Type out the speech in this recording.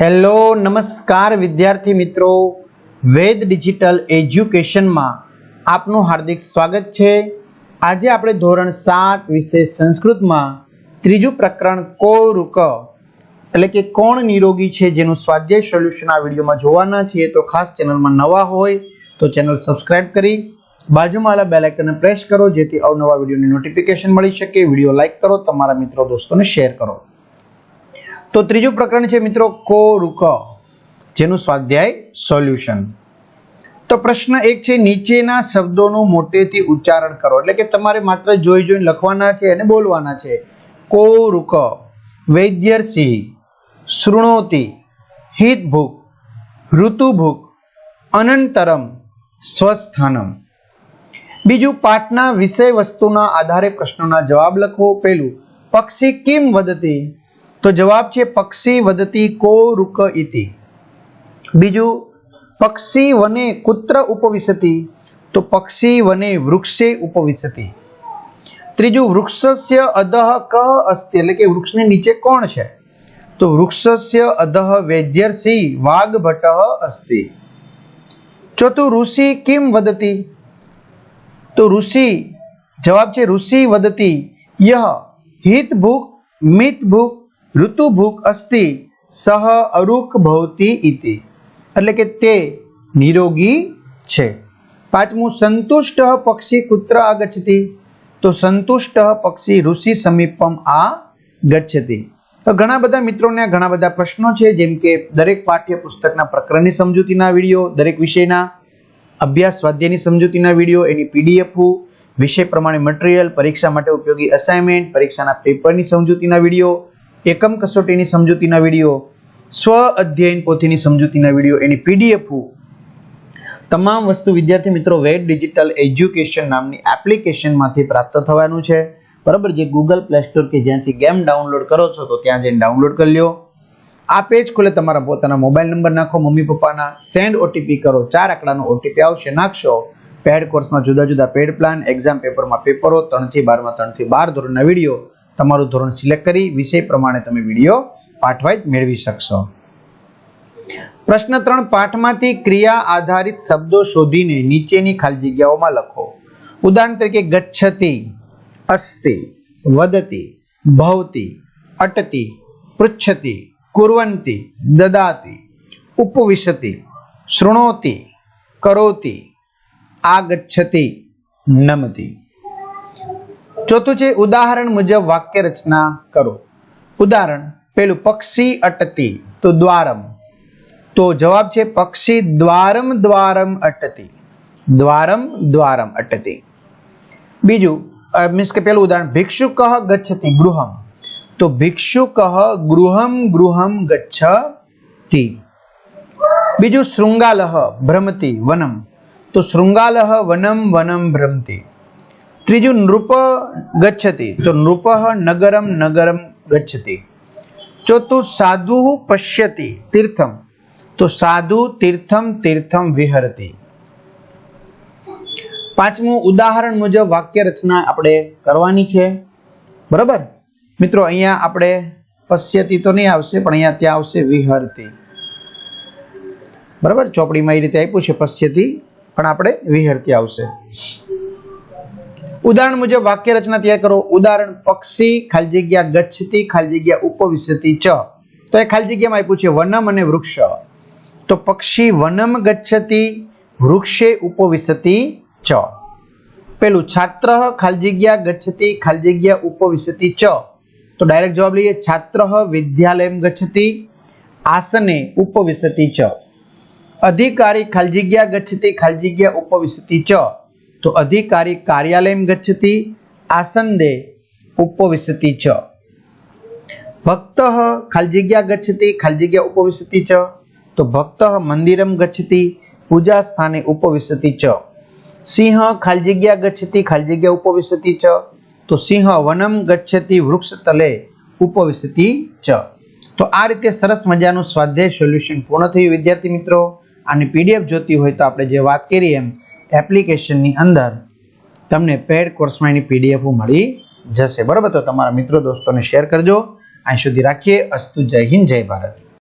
Hello, નમસ્કાર વિદ્યાર્થી મિત્રો. વેદ ડિજિટલ એજ્યુકેશનમાં આપનું હાર્દિક સ્વાગત છે. આજે આપણે ધોરણ સાત વિશે સંસ્કૃતમાં ત્રીજું પ્રકરણ કો રૂક એટલે કે કોણ નિરોગી છે જેનું સ્વાધ્યાય સોલ્યુશન આ વિડીયોમાં જોવાના છીએ, તો ખાસ ચેનલમાં નવા હોય તો ચેનલ સબસ્ક્રાઇબ કરી બાજુમાં આવેલા બેલ આઇકનને પ્રેસ કરો, જેથી અવનવા વિડીયોની નોટિફિકેશન મળી શકે. વીડિયો લાઇક કરો, તમારા મિત્રો, દોસ્તોને શેર કરો. તો ત્રીજું પ્રકરણ છે મિત્રો કો રૂક, જેનું સ્વાધ્યાય સોલ્યુશન. તો પ્રશ્ન એક છે, નીચેના શબ્દોનું મોટેથી ઉચ્ચારણ કરો. એટલે કે તમારે માત્ર જોઈ જોઈને લખવાના છે અને બોલવાના છે. કો રૂક, વૈદ્યર્ષિ, શૃણોતિ, હિતભુક, ઋતુભુક, અનંતરમ, સ્વસ્થાનમ. બીજું, પાઠના વિષય વસ્તુના આધારે પ્રશ્નોના જવાબ લખવો. પહેલું પક્ષી કેમ વદતી તો જવાબ છે પક્ષી વદતી કો રૂક ઇતિ. બીજું, પક્ષી વને કુત્ર ઉપવિશતી તો પક્ષી વને વૃક્ષે ઉપવિશતી ત્રીજું, વૃક્ષસ્ય અધઃ કહ અસ્તિ, એટલે કે વૃક્ષની નીચે કોણ છે? તો વૃક્ષસ્ય અધઃ વૈદ્યર્ષિ વાઘભટ અસ્તિ. ચોથું, ઋષિ કિમ વદતી? તો ઋષિ, જવાબ છે ઋષિ વદતી યહ હિતભુક મિતભુક ઋતુભુક અસ્તિ સહ અરુખ ભવતી ઇતિ. એટલે કે તે નિરોગી છે. પાંચમું, સંતુષ્ટ પક્ષી કુત્ર આગચતી તો સંતુષ્ટ પક્ષી ઋષિ સમીપમ આ ગચ્છતી. તો ઘણા બધા મિત્રોને ઘણા બધા પ્રશ્નો છે, જેમ કે દરેક પાઠ્ય પુસ્તકના પ્રકરણની સમજૂતીના વીડિયો, દરેક વિષયના અભ્યાસ સ્વાધ્યાયની સમજૂતીના વીડિયો, એની પીડીએફ, વિષય પ્રમાણે મટીરિયલ, પરીક્ષા માટે ઉપયોગી અસાઇનમેન્ટ, પરીક્ષાના પેપરની સમજૂતીના વીડિયો એકમ કસોટીની સમજૂતીના વીડિયો, સ્વ અધ્યયન પોથીની સમજૂતીના વીડિયો, એની પીડીએફ તમામ વસ્તુ વિદ્યાર્થી મિત્રો વેડ ડિજિટલ એજ્યુકેશન નામની એપ્લિકેશનમાંથી પ્રાપ્ત થવાનું છે. બરાબર જે ગૂગલ પ્લે સ્ટોર કે જ્યાંથી ગેમ ડાઉનલોડ કરો છો તો ત્યાં જઈને ડાઉનલોડ કરી લ્યો. આ પેજ ખોલે તમારા પોતાના મોબાઈલ નંબર નાખો, મમ્મી પપ્પાના સેન્ડ ઓટીપી કરો. ચાર આંકડાનો ઓટીપી આવશે, નાખશો. પેડ કોર્સમાં જુદા જુદા પેડ પ્લાન એક્ઝામ પેપરમાં પેપરો ત્રણથી બારમાં ત્રણથી બાર ધોરણના વીડિયો. તમારું ધોરણ સિલેક્ટ કરી વિષય પ્રમાણે તમે વીડિયો પાઠવાઈ મેળવી શકશો. પ્રશ્ન ત્રણ, પાઠમાંથી ક્રિયા આધારિત શબ્દો શોધીને નીચેની ખાલી જગ્યાઓમાં લખો. ઉદાહરણ તરીકે, ગચ્છતિ, અસ્તિ, વદતિ, ભવતી, અટતી, પૃચ્છતિ, કુર્વંતી, દદાતી, ઉપવિશતિ, શૃણોતી, કરોતી, આગચ્છતિ, નમતી. ચોથું છે, ઉદાહરણ મુજબ વાક્ય રચના કરો. ઉદાહરણ, પેલું, પક્ષી અટતી, તો દ્વારમ. તો જવાબ છે, પક્ષી દ્વારમ દ્વારમ અટતી. દ્વારમ દ્વારમ અટતી. બીજું મીન્સ કે પેલું ઉદાહરણ ભિક્ષુક ગચ્છતી ગૃહમ. તો ભિક્ષુક ગૃહમ ગૃહમ ગચ્છતી. બીજું, શૃંગાલહ ભ્રમતી વનમ. તો શૃંગાલહ વનમ વનમ ભ્રમતી. ત્રીજું નૃપ ગચ્છતિ. તો નૃપ નગરમ નગરમ ગચ્છતિ. ચોથું સાધુ પશ્યતિ, તીર્થમ. તો સાધુ, તીર્થમ તીર્થમ વિહરતી. પાંચમું ઉદાહરણ મુજબ વાક્ય રચના આપણે કરવાની છે. બરાબર? મિત્રો, અહીંયા આપણે પશ્યતી તો નહીં આવશે, પણ અહીંયા ત્યાં આવશે વિહરતી. બરાબર? ચોપડીમાં એ રીતે આપ્યું છે, પશ્યતી, પણ આપણે વિહરતી આવશે. ઉદાહરણ મુજબ વાક્ય રચના તૈયાર કરો. ઉદાહરણ, પક્ષી, ખાલી જગ્યા ગચ્છતી ખાલી જગ્યા ઉપવિશતી ચ. તો એ ખાલી જગ્યામાં આપ્યું છે વનમ અને વૃક્ષ. તો પક્ષી વનમ ગચ્છતી વૃક્ષે ઉપવિશતી ચ. પેલું છાત્ર, ખાલી જગ્યા ગચ્છતી ખાલી જગ્યા ઉપવિશતી ચ. તો ડાયરેક્ટ જવાબ લઈએ, છાત્ર, વિદ્યાલયમ ગચ્છતી આસને ઉપવિશતી ચ. અધિકારી, ખાલી જગ્યા ગચ્છતી ખાલી જગ્યા ઉપવિશતી ચ. તો અધિકારી કાર્યાલયમ ગચ્છતી આસંદે ઉપવિશતી ચ ભક્ત ખાલી જગ્યા ગચ્છતી, ખાલી ઉપવિશતી ચ તો ભક્ત મંદિરમ ગચ્છતી, પૂજા સ્થાને ઉપવિશતિ ચ સિંહ ખાલી જગ્યા ગચ્છતી, ખાલી જગ્યા ઉપવિશતી ચ તો સિંહ વનમ ગચ્છતી, વૃક્ષ તલે ઉપવિશતી ચ તો આ રીતે સરસ મજાનું સ્વાધ્યાય સોલ્યુશન પૂર્ણ થયું. વિદ્યાર્થી મિત્રો, આની પીડીએફ જોતી હોય તો આપણે જે વાત કરી એમ એપ્લિકેશનની અંદર તમને પેડ કોર્સમાં એની પીડીએફ મળી જશે. બરાબર? તો તમારા મિત્રો, દોસ્તોને શેર કરજો. અહીં સુધી રાખીએ. અસ્તુ જય હિન્દ, જય ભારત.